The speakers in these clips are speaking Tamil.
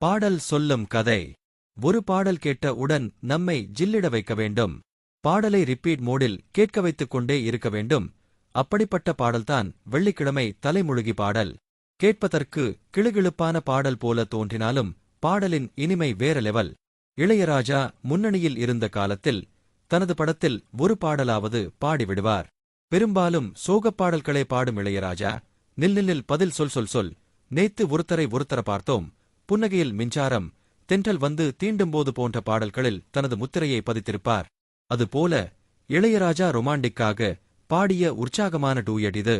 பாடல் சொல்லும் கதை. ஒரு பாடல் கேட்ட உடன் நம்மை ஜில்லிட வைக்க வேண்டும். பாடலை ரிப்பீட் மோடில் கேட்க வைத்துக் கொண்டே இருக்க வேண்டும். அப்படிப்பட்ட பாடல்தான் வெள்ளிக்கிழமை தலைமுழுகி பாடல். கேட்பதற்கு கிளுகிழுப்பான பாடல் போல தோன்றினாலும் பாடலின் இனிமை வேற லெவல் இளையராஜா முன்னணியில் இருந்த காலத்தில் தனது படத்தில் ஒரு பாடலாவது பாடிவிடுவார். பெரும்பாலும் சோகப் பாடல்களே பாடும் இளையராஜா. நில் நில்லில் பதில் சொல் சொல் சொல். நேத்து ஒருத்தரை ஒருத்தர பார்த்தோம். புன்னகையில் மின்சாரம் தென்றல் வந்து தீண்டும்போது போன்ற பாடல்களில் தனது முத்திரையை பதித்திருப்பார். அதுபோல இளையராஜா ரொமாண்டிக்காக பாடிய உற்சாகமான டூயட் இது.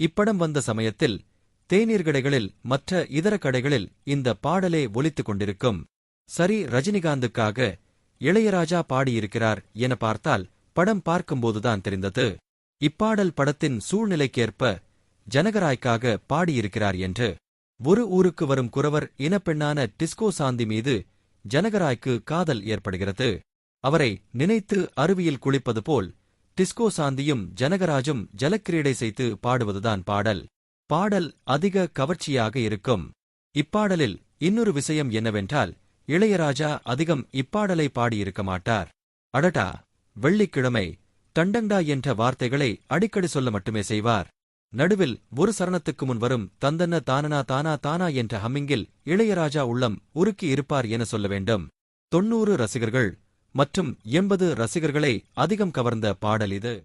இப்படம் வந்த சமயத்தில் தேநீர் கடைகளில் மற்ற இதர கடைகளில் இந்த பாடலே ஒலித்துக் கொண்டிருக்கும். சரி ரஜினிகாந்துக்காக இளையராஜா பாடியிருக்கிறார் என பார்த்தால் படம் பார்க்கும்போதுதான் தெரிந்தது. இப்பாடல் படத்தின் சூழ்நிலைக்கேற்ப ஜனகராய்க்காக பாடியிருக்கிறார் என்று. ஒரு ஊருக்கு வரும் குறவர் இனப்பெண்ணான டிஸ்கோ சாந்தி மீது ஜனகராய்க்கு காதல் ஏற்படுகிறது. அவரை நினைத்து அருவியில் குளிப்பது போல் டிஸ்கோ சாந்தியும் ஜனகராஜும் ஜலக்கிரீடை செய்து பாடுவதுதான் பாடல். பாடல் அதிக கவர்ச்சியாக இருக்கும். இப்பாடலில் இன்னொரு விஷயம் என்னவென்றால் இளையராஜா அதிகம் இப்பாடலை பாடியிருக்க மாட்டார். அடடா! வெள்ளிக்கிழமை தண்டங்டா என்ற வார்த்தைகளை அடிக்கடி சொல்ல மட்டுமே செய்வார். நடுவில் ஒரு சரணத்துக்கு முன் வரும் தந்தன்ன தானனா தானா தானா என்ற ஹம்மிங்கில் இளையராஜா உள்ளம் உருக்கி இருப்பார் என சொல்ல வேண்டும். தொன்னூறு ரசிகர்கள் மற்றும் எண்பது ரசிகர்களை அதிகம் கவர்ந்த பாடல் இது.